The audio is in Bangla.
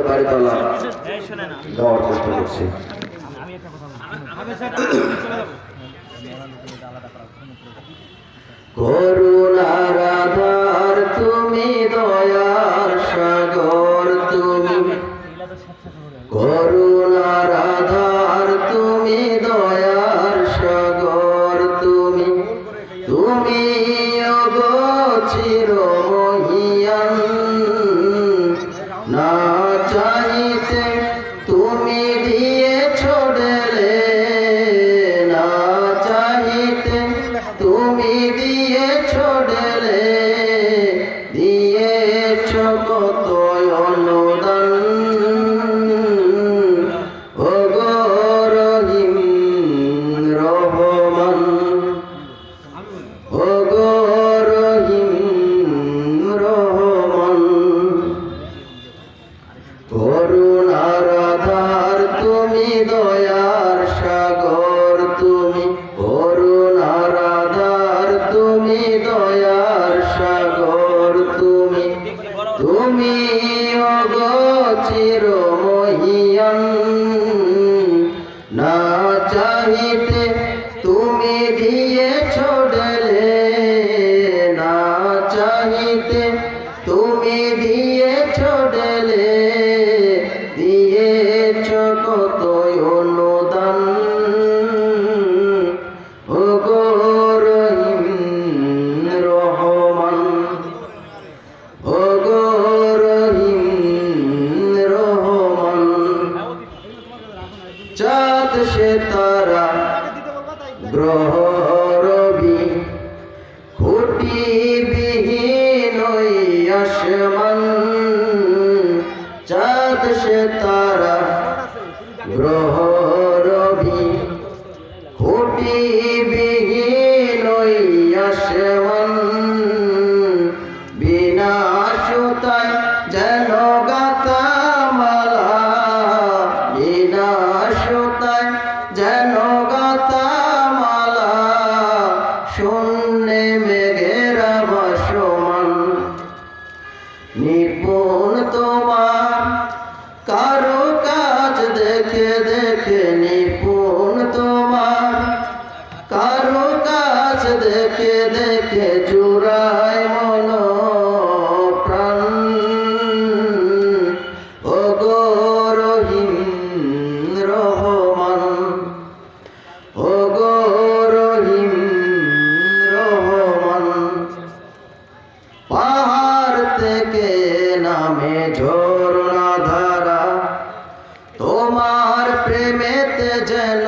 করতে পারি তোলা দেওয়ার চেষ্টা করছি। তুমি দয়ার সাগর তুমি। করুণার তুমি দয়ার সাগর তুমি। তুমি তুমি অগচির মহিয়ন না চাহিতে তুমি দিয়ে ছোড়লে না চাহিতে তুমি দিয়ে করবি খুটি বিহীন আসমান চাঁদ সে তারা গ্রহ শূন্যে মেঘেরা বসমান নিপুণ তোমার, কারও কাজ দেখে দেখে নিপুণ তোমার, কারও কাজ দেখে দেখে জোড়া পাহাড় থেকে নামে ঝরনা ধারা তোমার প্রেমেতে যেন